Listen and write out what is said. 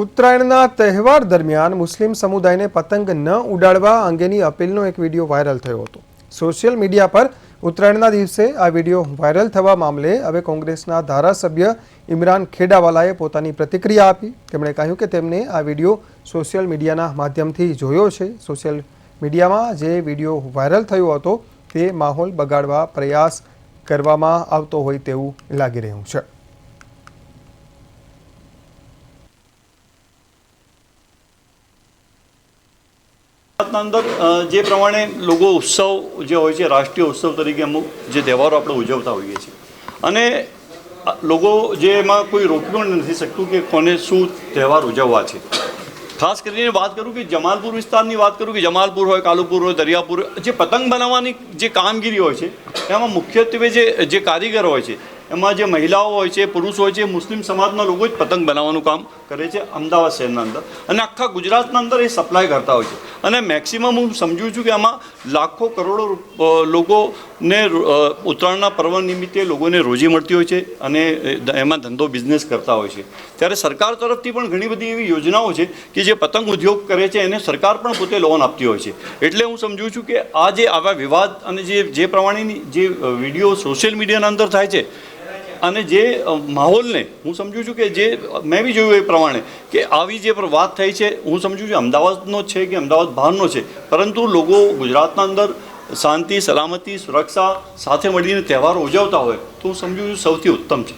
ઉત્તરાયણના તહેવાર દરમિયાન મુસ્લિમ સમુદાયને પતંગ ન ઉડાડવા અંગેની અપીલનો એક વીડિયો વાયરલ થયો હતો. સોશિયલ મીડિયા પર ઉત્તરાયણના દિવસે આ વીડિયો વાયરલ થવા મામલે હવે કોંગ્રેસના ધારાસભ્ય ઇમરાન ખેડાવાલાએ પોતાની પ્રતિક્રિયા આપી. તેમણે કહ્યું કે તેમને આ વીડિયો સોશિયલ મીડિયાના માધ્યમથી જોયો છે. સોશિયલ મીડિયામાં જે વીડિયો વાયરલ થયો હતો તે માહોલ બગાડવા પ્રયાસ કરવામાં આવતો હોય તેવું લાગી રહ્યું છે. ગુજરાતના અંદર જે પ્રમાણે લોકો ઉત્સવ જે હોય છે, રાષ્ટ્રીય ઉત્સવ તરીકે અમુક જે તહેવારો આપણે ઉજવતા હોઈએ છીએ. અને લોકો જે એમાં કોઈ રોકવું નથી શકતું કે કોને શું તહેવાર ઉજવવા છે. ખાસ કરીને વાત કરું કે જમાલપુર વિસ્તારની વાત કરું કે જમાલપુર હોય, કાલુપુર હોય, દરિયાપુર જે પતંગ બનાવવાની જે કામગીરી હોય છે, એમાં મુખ્યત્વે જે જે કારીગર હોય છે એમાં જે મહિલાઓ હોય છે, પુરુષ હોય છે, મુસ્લિમ સમાજના લોકો જ પતંગ બનાવવાનું કામ કરે છે અમદાવાદ શહેરના અંદર. અને આખા ગુજરાતના અંદર એ સપ્લાય કરતા હોય છે. અને મેક્સિમમ હું સમજુ છું કે આમાં લાખો કરોડો લોકોને ઉત્તરાયણના પર્વ નિમિત્તે લોકોને રોજી મળતી હોય છે અને એમાં ધંધો બિઝનેસ કરતા હોય છે. ત્યારે સરકાર તરફથી પણ ઘણી બધી એવી યોજનાઓ છે કે જે પતંગ ઉદ્યોગ કરે છે, એને સરકાર પણ પોતે લોન આપતી હોય છે. એટલે હું સમજુ છું કે આ જે આવા વિવાદ અને જે જે પ્રમાણેની જે વીડિયો સોશિયલ મીડિયાના અંદર થાય છે અને જે માહોલને હું સમજુ છું કે જે, મેં બી જોયું એ પ્રમાણે કે આવી જે વાત થઈ છે, હું સમજુ છું અમદાવાદનો છે કે અમદાવાદ બહારનો છે, પરંતુ લોકો ગુજરાતના અંદર શાંતિ, સલામતી, સુરક્ષા સાથે મળીને તહેવારો ઉજવતા હોય તો હું સમજુ છું સૌથી ઉત્તમ છે.